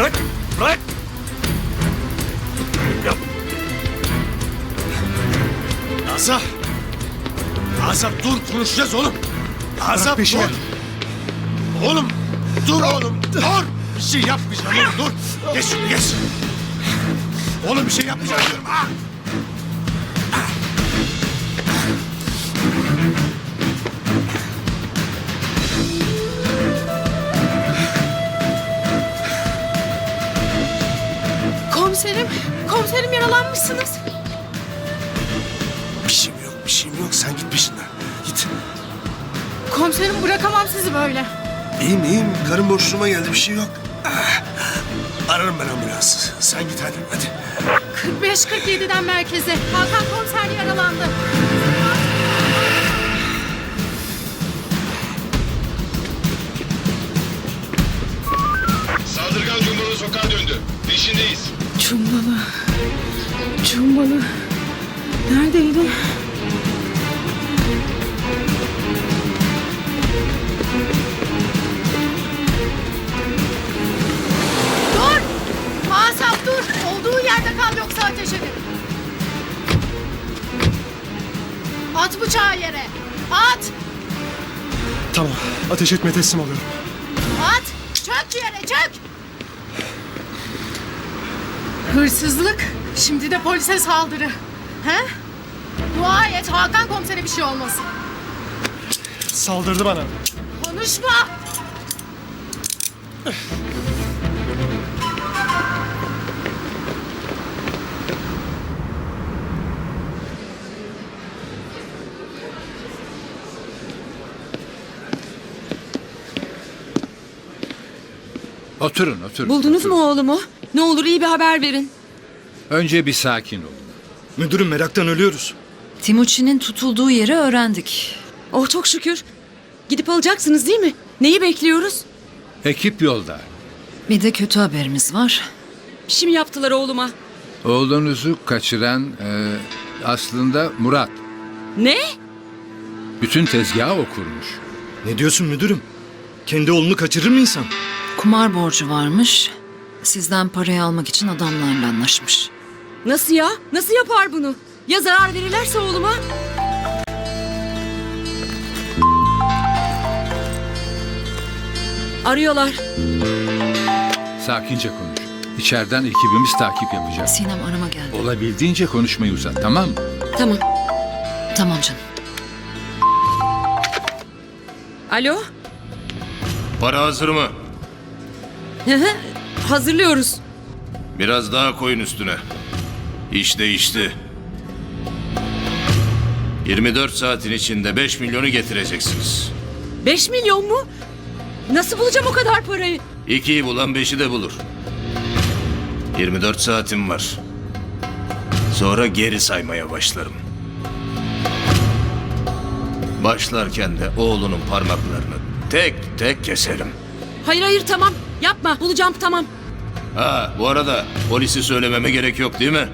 Bırak. Bırak. Ya. Asaf. Asaf dur konuşacağız oğlum. Peşimi. dur. Oğlum dur oğlum dur. Bir şey yapmayacağım oğlum dur. Geç geç. Oğlum bir şey yapmayacağım diyorum. Ah. Komiserim, yaralanmışsınız. Bir şeyim yok bir şeyim yok. Sen git peşinden. Git. Komiserim bırakamam sizi böyle. İyiyim iyiyim. Karın boşluğuma geldi bir şey yok. Ah. Ararım ben ambulansı. Sen git hadi hadi. 45-47'den merkeze. Hakan komiser yaralandı. Saldırgan Cumhur'un sokağa döndü. Peşindeyiz. Cumbalı. Cumbalı. Neredeydi? Dur! Asaf dur! Olduğu yerde kal yoksa ateş ederim. At bıçağı yere. At! Tamam. Ateş etme teslim oluyorum. At! Çök yere çök! Hırsızlık, şimdi de polise saldırı. He? Dua et Hakan komisere bir şey olmasın. Saldırdı bana. Konuşma! Oturun oturun. Buldunuz oturun. mu oğlumu? Ne olur iyi bir haber verin. Önce bir sakin olun. Müdürüm meraktan ölüyoruz. Timuçin'in tutulduğu yeri öğrendik. Oh çok şükür. Gidip alacaksınız değil mi? Neyi bekliyoruz? Ekip yolda. Bir de kötü haberimiz var. Şimdi yaptılar oğluma. Oğlunuzu kaçıran e, aslında Murat. Ne? Bütün tezgahı o kurmuş. Ne diyorsun müdürüm? Kendi oğlunu kaçırır mı insan? Kumar borcu varmış. Sizden parayı almak için adamlarla anlaşmış. Nasıl ya? Nasıl yapar bunu? Ya zarar verirlerse oğluma? Arıyorlar. Sakince konuş. İçeriden ekibimiz takip yapacak. Sinem arama geldi. Olabildiğince konuşmayı uzat tamam mı? Tamam. Tamam canım. Alo? Para hazır mı? Hı hı. Hazırlıyoruz. Biraz daha koyun üstüne. İş değişti. 24 saatin içinde 5 milyonu getireceksiniz. 5 milyon mu? Nasıl bulacağım o kadar parayı? İkiyi bulan beşi de bulur. 24 saatim var. Sonra geri saymaya başlarım. Başlarken de oğlunun parmaklarını tek tek keserim. Hayır hayır tamam. Yapma. Bulacağım tamam. Ha bu arada polisi söylememe gerek yok değil mi?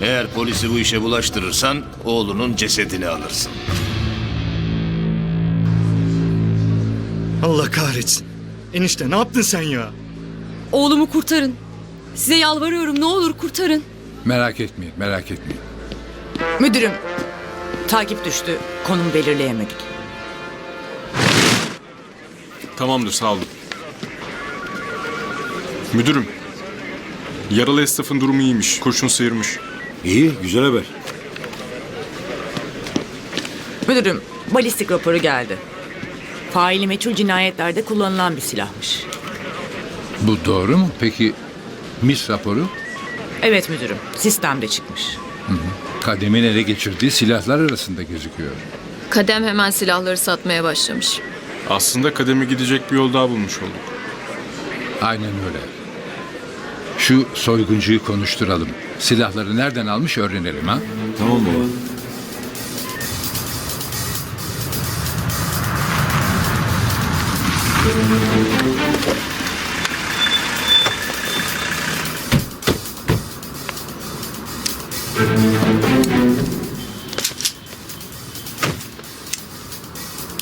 Eğer polisi bu işe bulaştırırsan oğlunun cesedini alırsın. Allah kahretsin. Enişte ne yaptın sen ya? Oğlumu kurtarın. Size yalvarıyorum ne olur kurtarın. Merak etmeyin merak etmeyin. Müdürüm, takip düştü. Konum belirleyemedik. Tamamdır sağ olun. Müdürüm. Yaralı esnafın durumu iyiymiş. Kurşun sıyırmış. İyi güzel haber. Müdürüm, balistik raporu geldi. Faili meçhul cinayetlerde kullanılan bir silahmış. Bu doğru mu? Peki mis raporu? Evet müdürüm, sistemde çıkmış. Kademin ele geçirdiği silahlar arasında gözüküyor. Kadem hemen silahları satmaya başlamış. Aslında kademe gidecek bir yol daha bulmuş olduk. Aynen öyle. Şu soyguncuyu konuşturalım. Silahları nereden almış öğrenelim ha? Tamam baba.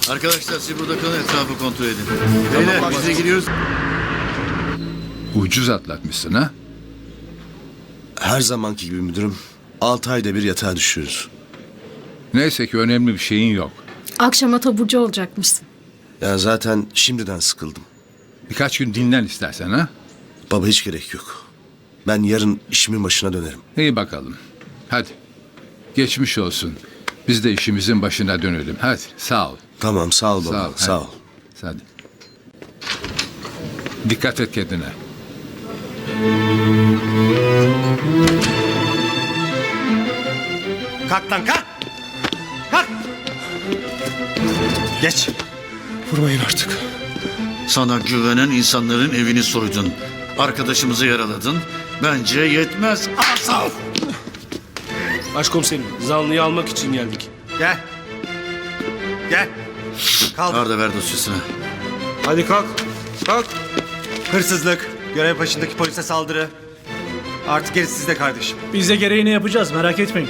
Arkadaşlar siz burada kalın etrafı kontrol edin. Beyler biz de giriyoruz. Ucuz atlatmışsın ha? Her zamanki gibi müdürüm. 6 ayda bir yatağa düşüyoruz. Neyse ki önemli bir şeyin yok. Akşama taburcu olacakmışsın. Ya zaten şimdiden sıkıldım. Birkaç gün dinlen istersen ha? Baba hiç gerek yok. Ben yarın işimin başına dönerim. İyi bakalım. Hadi. Geçmiş olsun. Biz de işimizin başına dönelim. Hadi sağ ol. Tamam sağ ol baba. Sağ ol. Sağ ol. Hadi. Dikkat et kendine. Kalk lan kalk. Kalk. Geç. Vurmayın artık. Sana güvenen insanların evini soydun. Arkadaşımızı yaraladın. Bence yetmez. Başkomiserim zanlıyı almak için geldik. Gel. Gel. Kaldır. Arda ver dosyasını. Hadi kalk. Kalk. Hırsızlık. Görev başındaki polise saldırı. Artık gerisi sizde kardeşim. Biz de gereğini yapacağız merak etmeyin.